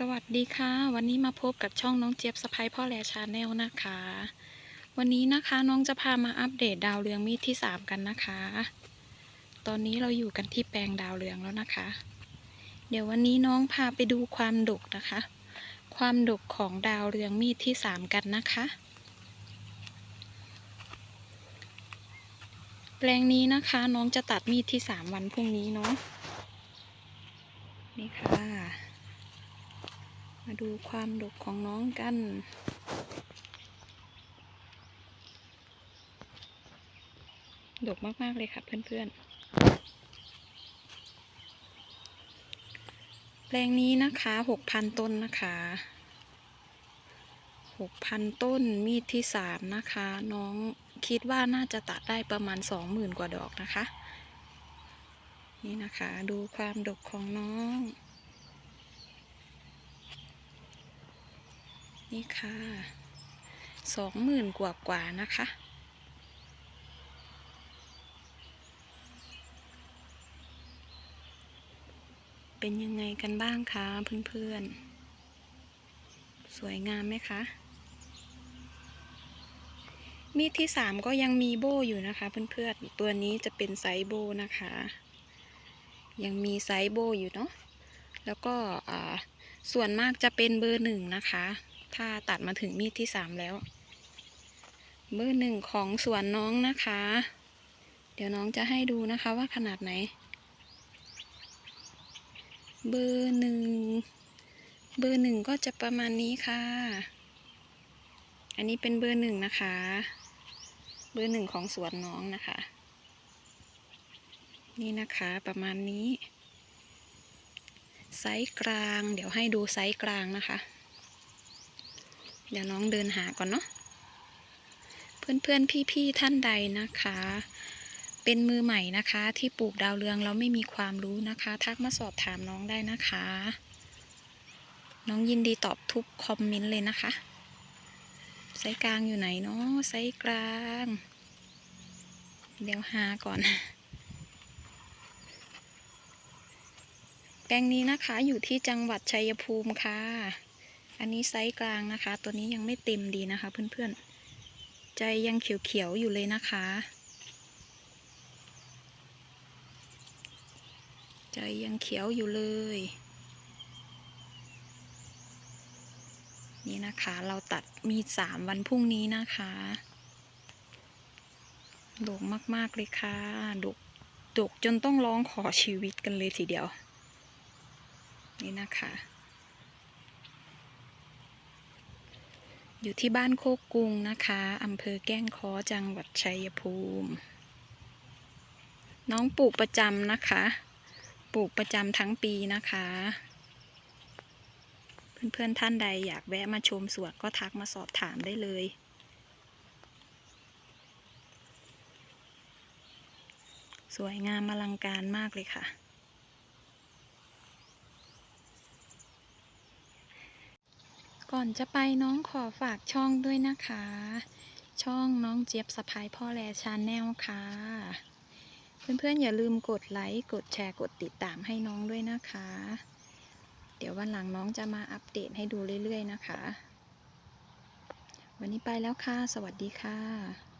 สวัสดีค่ะ วันนี้มาพบกับช่องน้องเจี๊ยบสไปพ่อแลชาแนลนะคะ วันนี้นะคะน้องจะพามาอัปเดตดาวเรืองมีดที่ 3 กันนะคะ ตอนนี้เราอยู่กันที่แปลงดาวเรืองแล้วนะคะ เดี๋ยววันนี้น้องพาไปดูความดกนะคะ ความดกของดาวเรืองมีดที่ 3 กันนะคะ แปลงนี้นะคะน้องจะตัดมีดที่ 3 วันพรุ่งนี้เนาะนี่ค่ะ ดูความดกของน้องกัน ดกมาก ๆ เลยค่ะเพื่อนๆ แปลงนี้นะคะหกพันต้นนะคะหกพันต้นมีดที่สามนะคะ น้องคิดว่าน่าจะตัดได้ประมาณสองหมื่นกว่าดอกนะคะ นี่นะคะดูความดกของน้อง นี่ค่ะสองหมื่นกว่ากว่านะคะ เป็นยังไงกันบ้างคะเพื่อนๆ สวยงามไหมคะ มีดที่สามก็ยังมีโบอยู่นะคะเพื่อนๆ ตัวนี้จะเป็นไซโบนะคะ ยังมีไซโบอยู่เนาะ แล้วก็ส่วนมากจะเป็นเบอร์หนึ่งนะคะ ถ้าตัดมาถึงมีดที่สามแล้ว เบอร์หนึ่งของสวนน้องนะคะ เดี๋ยวน้องจะให้ดูนะคะว่าขนาดไหน เบอร์หนึ่ง เบอร์หนึ่งก็จะประมาณนี้ค่ะ อันนี้เป็นเบอร์หนึ่งนะคะ เบอร์หนึ่งของสวนน้องนะคะ นี่นะคะประมาณนี้ไซส์กลาง เดี๋ยวให้ดูไซส์กลางนะคะ เดี๋ยวน้องเดินหาก่อนเนาะเพื่อนๆพี่ๆท่านใดนะคะ เป็นมือใหม่นะคะ ที่ปลูกดาวเรืองแล้วไม่มีความรู้นะคะ ทักมาสอบถามน้องได้นะคะ น้องยินดีตอบทุกคอมเมนต์เลยนะคะไซกลางอยู่ไหนเนาะไซกลาง เดี๋ยวหาก่อนแปลงนี้นะคะอยู่ที่จังหวัดชัยภูมิค่ะ อันนี้ไซส์กลางนะคะ ตัวนี้ยังไม่เต็มดีนะคะ เพื่อนๆ ใจยังเขียวๆอยู่เลยนะคะ ใจยังเขียวอยู่เลย นี่นะคะเราตัดมีสามวันพรุ่งนี้นะคะดกมากๆเลยค่ะดกดกจนต้องร้องขอชีวิตกันเลยทีเดียว นี่นะคะ อยู่ที่บ้านโคกกุงนะคะอำเภอแก้งค้อจังหวัดชัยภูมิ น้องปลูกประจำนะคะ ปลูกประจำทั้งปีนะคะ เพื่อนๆท่านใดอยากแวะมาชมสวนก็ทักมาสอบถามได้เลยสวยงามอลังการมากเลยค่ะ ก่อนจะไปน้องขอฝากช่องด้วยนะคะ ช่องน้องเจี๊ยบสะพายพ่อแลชาแนลค่ะ เพื่อนๆอย่าลืมกดไลค์ กดแชร์ กดติดตามให้น้องด้วยนะคะ เดี๋ยววันหลังน้องจะมาอัปเดตให้ดูเรื่อยๆนะคะ วันนี้ไปแล้วค่ะ สวัสดีค่ะ